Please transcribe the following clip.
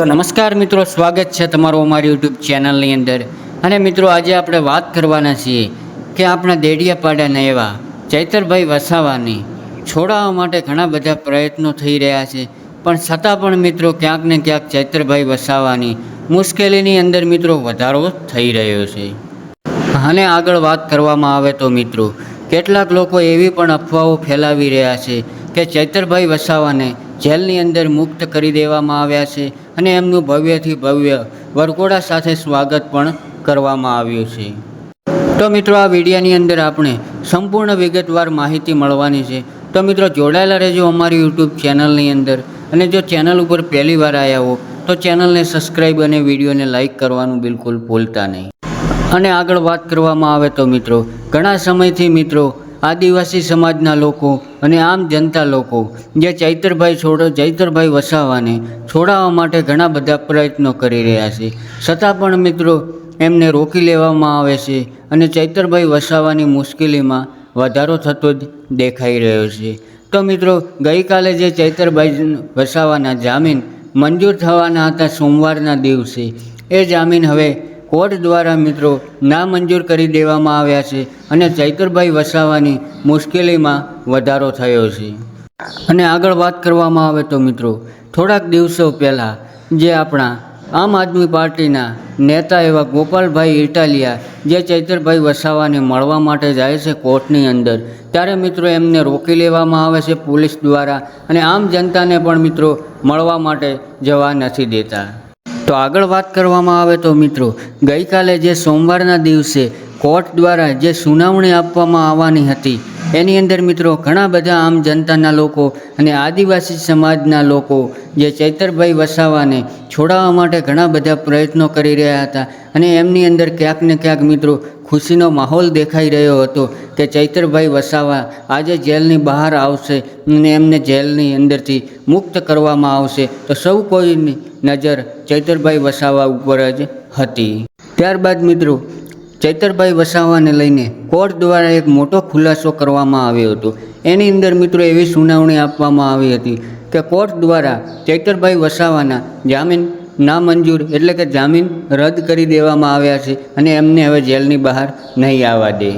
તો નમસ્કાર મિત્રો, સ્વાગત છે તમારું અમારી યુટ્યુબ ચેનલની અંદર. અને મિત્રો, આજે આપણે વાત કરવાના છીએ કે આપણા દેડિયાપાડાના એવા ચૈતરભાઈ વસાવાની છોડાવવા માટે ઘણા બધા પ્રયત્નો થઈ રહ્યા છે. પણ છતાં પણ મિત્રો, ક્યાંક ને ક્યાંક ચૈતરભાઈ વસાવાની મુશ્કેલીની અંદર મિત્રો વધારો થઈ રહ્યો છે. અને આગળ વાત કરવામાં આવે તો મિત્રો, કેટલાક લોકો એવી પણ અફવાઓ ફેલાવી રહ્યા છે કે ચૈતરભાઈ વસાવાને જેલની અંદર મુક્ત કરી દેવામાં આવ્યા છે અને એમનું ભવ્યથી ભવ્ય વરઘોડા સાથે સ્વાગત પણ કરવામાં આવ્યું છે. તો મિત્રો, આ વિડીયાની અંદર આપણે સંપૂર્ણ વિગતવાર માહિતી મળવાની છે. તો મિત્રો, જોડાયેલા રહેજો અમારી યુટ્યુબ ચેનલની અંદર અને જો ચેનલ ઉપર પહેલી વાર આવ્યા હો, તો ચેનલને સબસ્ક્રાઈબ અને વિડીયોને લાઇક કરવાનું બિલકુલ ભૂલતા નહીં. અને આગળ વાત કરવામાં આવે તો મિત્રો, ઘણા સમયથી મિત્રો, આદિવાસી સમાજના લોકો અને આમ જનતા લોકો, જે ચૈતરભાઈ છોડો, ચૈતરભાઈ વસાવાને છોડાવવા માટે ઘણા બધા પ્રયત્નો કરી રહ્યા છે. છતાં પણ મિત્રો, એમને રોકી લેવામાં આવે છે અને ચૈતરભાઈ વસાવાની મુશ્કેલીમાં વધારો થતો જ દેખાઈ રહ્યો છે. તો મિત્રો, ગઈકાલે જે ચૈતરભાઈ વસાવાના જામીન મંજૂર થવાના હતા સોમવારના દિવસે, એ જામીન હવે કોર્ટ દ્વારા મિત્રો નામંજૂર કરી દેવામાં આવ્યા છે અને ચૈતરભાઈ વસાવાની મુશ્કેલીમાં વધારો થયો છે. અને આગળ વાત કરવામાં આવે તો મિત્રો, થોડાક દિવસો પહેલાં જે આપણા આમ આદમી પાર્ટીના નેતા એવા ગોપાલભાઈ ઇટાલિયા જે ચૈતરભાઈ વસાવાને મળવા માટે જાય છે કોર્ટની અંદર, ત્યારે મિત્રો એમને રોકી લેવામાં આવે છે પોલીસ દ્વારા અને આમ જનતાને પણ મિત્રો મળવા માટે જવા નથી દેતા. તો આગળ વાત કરવામાં આવે તો મિત્રો, ગઈકાલે જે સોમવારના દિવસે કોર્ટ દ્વારા જે સુનાવણી આપવામાં આવવાની હતી, એની અંદર મિત્રો ઘણા બધા આમ જનતાના લોકો અને આદિવાસી સમાજના લોકો જે ચૈતરભાઈ વસાવાને છોડાવવા માટે ઘણા બધા પ્રયત્નો કરી રહ્યા હતા અને એમની અંદર ક્યાંક ને ક્યાંક મિત્રો ખુશીનો માહોલ દેખાઈ રહ્યો હતો કે ચૈતરભાઈ વસાવા આજે જેલની બહાર આવશે અને એમને જેલની અંદરથી મુક્ત કરવામાં આવશે. તો સૌ કોઈની નજર ચૈતરભાઈ વસાવા ઉપર જ હતી. ત્યારબાદ મિત્રો, ચૈતરભાઈ વસાવાને લઈને કોર્ટ દ્વારા એક મોટો ખુલાસો કરવામાં આવ્યો હતો. એની અંદર મિત્રો એવી સુનાવણી આપવામાં આવી હતી કે કોર્ટ દ્વારા ચૈતરભાઈ વસાવાના જામીન નામંજૂર એટલે કે જામીન રદ કરી દેવામાં આવ્યા છે અને એમને હવે જેલની બહાર નહીં આવવા દે.